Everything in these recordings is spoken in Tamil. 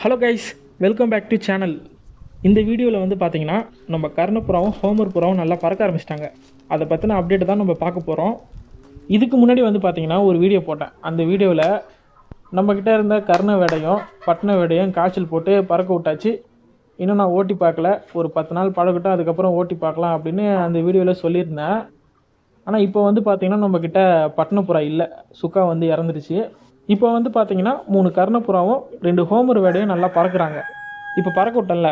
Hello guys welcome back to channel இந்த வீடியோவில் வந்து பார்த்தீங்கன்னா நம்ம கர்ணப்புறாவும் ஹோமர் புறாவும் நல்லா பறக்க ஆரம்பிச்சிட்டாங்க. அதை பற்றின அப்டேட் தான் நம்ம பார்க்க போகிறோம் இதுக்கு முன்னாடி வந்து பார்த்தீங்கன்னா ஒரு வீடியோ போட்டேன். அந்த வீடியோவில் நம்மக்கிட்ட இருந்த கர்ண வேடையும் பட்ன வேடையும் காய்ச்சல் போட்டு பறக்க விட்டாச்சு. இன்னும் நான் ஓட்டி பார்க்கல. ஒரு பத்து நாள் பழகட்டும் அதுக்கப்புறம் ஓட்டி பார்க்கலாம் அப்படின்னு அந்த வீடியோவில் சொல்லியிருந்தேன். ஆனால் இப்போ வந்து பார்த்திங்கன்னா நம்மக்கிட்ட பட்னப்புறா இல்லை. சுக்கா வந்து இறந்துருச்சு. இப்போ வந்து பார்த்தீங்கன்னா மூணு கர்ணப்புறாவும் ரெண்டு ஹோமர் வேடையும் நல்லா பறக்குறாங்க. இப்போ பறக்க விட்டேன்ல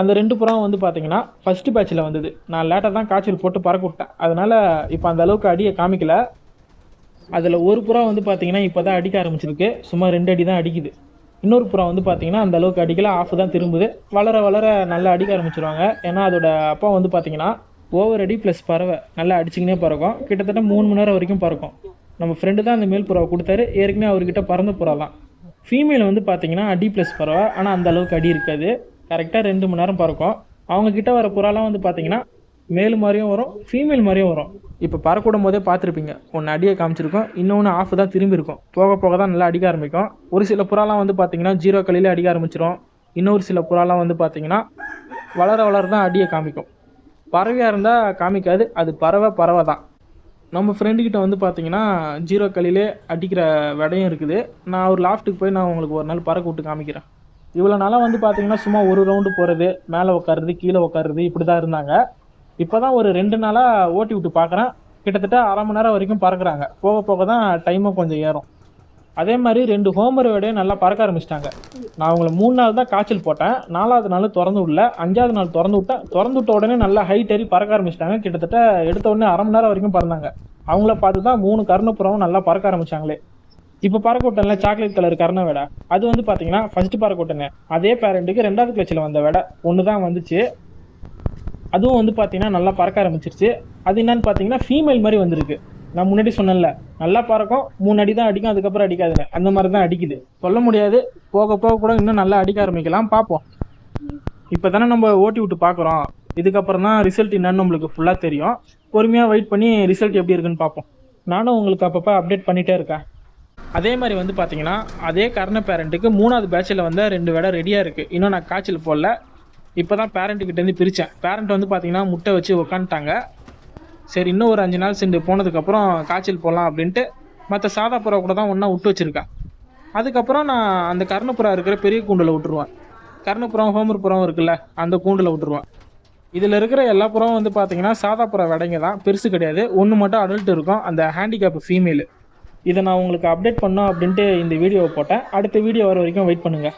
அந்த ரெண்டு புறாவும் வந்து பார்த்தீங்கன்னா ஃபஸ்ட்டு பேட்சில் வந்தது. நான் லேட்டாக தான் காய்ச்சல் போட்டு பறக்க விட்டேன் அதனால் இப்போ அந்த அளவுக்கு அடியை காமிக்கல. அதில் ஒரு புறா வந்து பார்த்தீங்கன்னா இப்போ தான் அடிக்க ஆரம்பிச்சிருக்கு. சும்மா ரெண்டு அடி தான் அடிக்குது. இன்னொரு புறா வந்து பார்த்தீங்கன்னா அந்த அளவுக்கு அடிக்கல. ஆஃப் தான் திரும்புது. வளர வளர நல்லா அடிக்க ஆரம்பிச்சிருவாங்க. ஏன்னா அதோட அப்பா வந்து பார்த்தீங்கன்னா ஓவர் அடி ப்ளஸ் பறவை நல்லா அடிச்சுக்கினே பறக்கும். கிட்டத்தட்ட மூணு மணி நேரம் வரைக்கும் பறக்கும். நம்ம ஃப்ரெண்டு தான் அந்த மேல் புறாவை கொடுத்தாரு. ஏற்கனவே அவர்கிட்ட பறந்த புறா தான் ஃபீமேல் வந்து பார்த்தீங்கன்னா அடி ப்ளஸ் பறவை. ஆனால் அந்த அளவுக்கு அடி இருக்காது. கரெக்டாக ரெண்டு மணி நேரம் பறக்கும். அவங்கக்கிட்ட வர புறாலாம் வந்து பார்த்தீங்கன்னா மேல் மாதிரியும் வரும் ஃபீமேல் மாதிரியும் வரும். இப்போ பறக்கூடும் போதே பார்த்துருப்பீங்க ஒன்று அடியை காமிச்சிருக்கோம் இன்னொன்று ஆஃப் தான் திரும்பி இருக்கும். போக போக தான் நல்லா அடிக்க ஆரம்பிக்கும். ஒரு சில புறாலாம் வந்து பார்த்தீங்கன்னா ஜீரோ கலையில் அடிக்க ஆரம்பிச்சிரும். இன்னொரு சில புறாலாம் வந்து பார்த்தீங்கன்னா வளர வளர தான் அடியை காமிக்கும். பறவையாக இருந்தால் காமிக்காது. அது பறவை பறவை தான் நம்ம ஃப்ரெண்டுக்கிட்ட வந்து பார்த்தீங்கன்னா ஜீரோ கலிலே அடிக்கிற விடையும் இருக்குது. நான் ஒரு லாஃப்ட்டுக்கு போய் நான் உங்களுக்கு ஒரு நாள் பறக்க விட்டு காமிக்கிறேன். இவ்வளோ நாளாக வந்து பார்த்தீங்கன்னா சும்மா ஒரு ரவுண்டு போகிறது மேலே உட்காருறது கீழே உட்காருறது இப்படி தான் இருந்தாங்க. இப்போ தான் ஒரு ரெண்டு நாளாக ஓட்டி விட்டு பார்க்குறேன் கிட்டத்தட்ட அரை மணி நேரம் வரைக்கும் பறக்குறாங்க. போக போக தான் டைமும் கொஞ்சம் ஏறும். அதே மாதிரி ரெண்டு ஹோமர் நல்லா பறக்க ஆரம்பிச்சிட்டாங்க. நான் அவங்கள மூணு நாள் தான் காய்ச்சல் போட்டேன். நாலாவது நாள் திறந்து விடல. அஞ்சாவது நாள் திறந்து விட்டேன். திறந்து விட்ட உடனே நல்லா ஹைட் ஏறி பறக்க ஆரம்பிச்சிட்டாங்க. கிட்டத்தட்ட எடுத்த உடனே அரை மணி நேரம் வரைக்கும் பறந்தாங்க. அவங்கள பார்த்து தான் மூணு கருணப்புறமும் நல்லா பறக்க ஆரம்பிச்சாங்களே. இப்போ பறக்க விட்டேன்ல சாக்லேட் கலர் கருண வேடை. அது வந்து பார்த்தீங்கன்னா ஃபர்ஸ்ட் பறக்க அதே பேரண்ட்டுக்கு ரெண்டாவது கிளச்சில் வந்த வேடை. ஒன்று தான் வந்துச்சு. அதுவும் வந்து பார்த்தீங்கன்னா நல்லா பறக்க ஆரம்பிச்சிருச்சு. அது என்னன்னு பார்த்தீங்கன்னா ஃபீமேல் மாதிரி வந்திருக்கு. நான் முன்னாடி சொன்னேன்ல நல்லா பறக்கும் மூணு அடி தான் அடிக்கும் அதுக்கப்புறம் அடிக்காதுங்க. அந்த மாதிரி தான் அடிக்குது. சொல்ல முடியாது. போக போக கூட இன்னும் நல்லா அடிக்க ஆரம்பிக்கலாம். பார்ப்போம். இப்போ தானே நம்ம ஓட்டி விட்டு பார்க்குறோம். இதுக்கப்புறம் தான் ரிசல்ட் என்னன்னு நம்மளுக்கு ஃபுல்லாக தெரியும். பொறுமையாக வெயிட் பண்ணி ரிசல்ட் எப்படி இருக்குன்னு பார்ப்போம். நானும் உங்களுக்கு அப்பப்போ அப்டேட் பண்ணிகிட்டே இருக்கேன். அதே மாதிரி வந்து பார்த்தீங்கன்னா அதே கர்ண பேரண்ட்டுக்கு மூணாவது பேட்சில் வந்து ரெண்டு வேடை ரெடியாக இருக்குது இன்னும் நான் காய்ச்சல் போடல. இப்போ தான் பேரண்ட்டுக்கிட்டேருந்து பிரித்தேன் பேரண்ட் வந்து பார்த்தீங்கன்னா முட்டை வச்சு உக்காந்துட்டாங்க. சரி இன்னும் ஒரு அஞ்சு நாள் சென்று போனதுக்கப்புறம் காய்ச்சல் போகலாம் அப்படின்ட்டு மற்ற சாதா புறா கூட தான் ஒன்றா விட்டு வச்சுருக்கேன் அதுக்கப்புறம் நான் அந்த கர்ணப்புறா இருக்கிற பெரிய கூண்டில் விட்டுருவேன். கர்ணப்புறம் ஹோமர் புறம் இருக்குல்ல அந்த கூண்டில் விட்டுருவேன். இதில் இருக்கிற எல்லா புறம் வந்து பார்த்தீங்கன்னா சாதா புறா விடைங்க தான் பெருசு கிடையாது. ஒன்று மட்டும் அடல்ட் இருக்கும் அந்த ஹேண்டிகேப் ஃபீமேலு இதை நான் உங்களுக்கு அப்டேட் பண்ணோம் அப்படின்ட்டு இந்த வீடியோவை போட்டேன். அடுத்த வீடியோ வர வரைக்கும் வெயிட் பண்ணுங்கள்